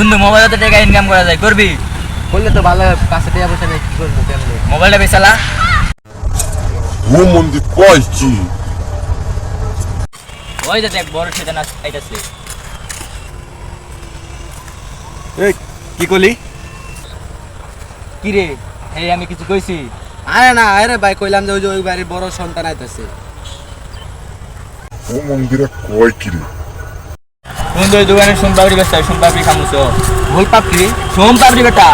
বন্ধু মোবাইল তো টাকা ইনকাম করা যায় করবি? করলে তো ভালো পাঁচশো টাকা পয়সা নেই কি করব কেমনি? মোবাইলটা বেচালা। ও মন্দির কয় কি? ওই যে দেখ বড় সেটা না আইতাছে। এই কি করলি? কি রে এই আমি কিছু কইছি? আরে না আরে ভাই কইলাম যে ওই যে ওই বাড়ির বড় সন্তান আইতেছে। ও মন্দিরে কয় কি রে ওই দোকানে সোম পাপড়ি বেচা সোম পাপড়ি খামুছ ভুল পাপড়ি? সোম পাপড়ি বেটা।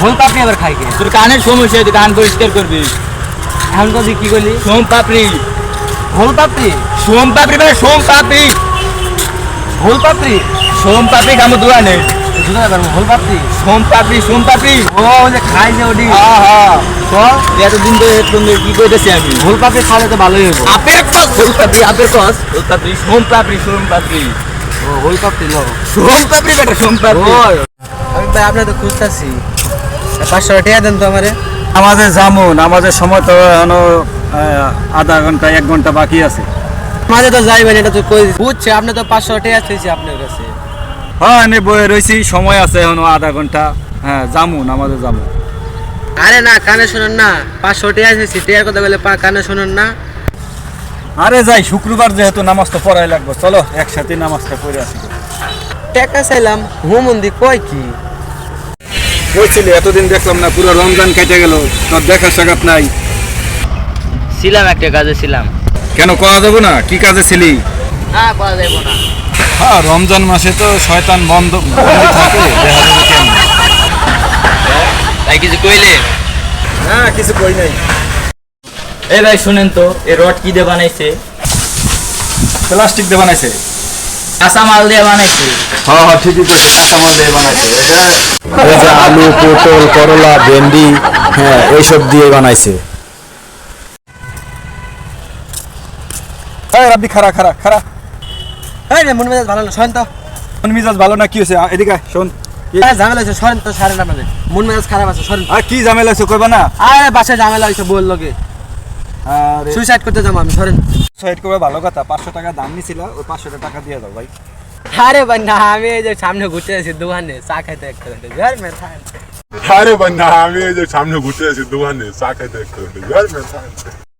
ভুল পাপড়ি আবার খাই তোর কানের সমস্যা তুই কান পরিষ্কার করবি। এখন তো কি করলি সোম পাপড়ি। ভুল পাপড়ি? সোম পাপড়ি মানে সোম পাপড়ি। ভুল পাপড়ি? সোম পাপড়ি খামু দোকানে বুঝতে ভুল পাপড়ি সোম পাপড়ি সোম পাপড়ি ও যে খাই যে ওডি তো কি আমি? পাপড়ি খাওয়ালে তো ভালোই হইব। আপের কস ফুল পাপড়ি আপের কস ফুল পাপড়ি সোম পাপড়ি সোম পাপড়ি ও ভুল পাপড়ি লো। সোম পাপড়ি বেটা সোম পাপড়ি আমি ভাই আপনার তো খুঁজতেছি। পাঁচশো টাকা দেন তো আমারে। আমাদের জামুন আমাদের সময় তো আধা ঘণ্টা এক ঘণ্টা বাকি আছে। মাঝে তো যাইবেন এটা তো কই বুঝছে আপনি তো পাঁচশো টাকা চাইছি আপনার কাছে। হ্যাঁ আমি বয়ে রয়েছি সময় আছে এখনও আধা ঘণ্টা। হ্যাঁ জামুন আমাদের জামুন আরে না কানে শুনুন না পাঁচশো টাকা চাইছি টাকার কথা বলে পা- কানে শুনুন না। আরে যাই শুক্রবার যেহেতু নামাজ তো পড়াই লাগবে চলো একসাথে নামাজটা পড়ে আসি। টাকা চাইলাম হুমন্দি কয় কি? কইছিলি এতদিন দেখলাম না পুরো রমজান কেটে গেল তোর দেখা সাক্ষাৎ নাই। ছিলাম একটা কাজে ছিলাম। কেন করা যাব না? কি কাজে ছিলি? না করা না। হ্যাঁ রমজান মাসে তো শয়তান বন্ধ থাকে দেখা যাবে কেন তাই কিছু কইলে? হ্যাঁ কিছু কই নাই। এই ভাই শুনেন তো এই রড কি দিয়ে বানাইছে? প্লাস্টিক দিয়ে বানাইছে। কাঁচা মাল দিয়ে বানাইছে। হ্যাঁ হ্যাঁ ঠিকই কইছে কাঁচামাল দিয়ে বানাইছে। এই যে আলু পটল করলা ভেন্ডি হ্যাঁ এইসব দিয়ে বানাইছে। এই রাব্বি খারা খারা খারা এই রে মন মেজাজ ভালো না শোন তো। মন মিজাজ ভালো না কি হয়েছে? আ, এদিকে আয়, শোন। কি- ঝামেলা হয়েছে সরেন তো সারেন আপনাদের। মন মেজাজ খারাপ আছে সরেন আর কি ঝামেলা হয়েছে কইবা না? আরে বাসায় ঝামেলা হয়েছে বল লগে। সুইসাইড করতে যাব আমি সরেন সাইড করে ভালো কথা পাঁচশো টাকা দাম নিছিল ওই পাঁচশো টাকা দিয়ে দাও ভাই। আরে আমি এই যে সামনে ঘুরতে আছি দোকানে চা খাইতে একটা ঘর মে থাক আরে বান্না আমি এই যে সামনে ঘুরতে আছি দোকানে চা খাইতে একটু ঘর মে থাক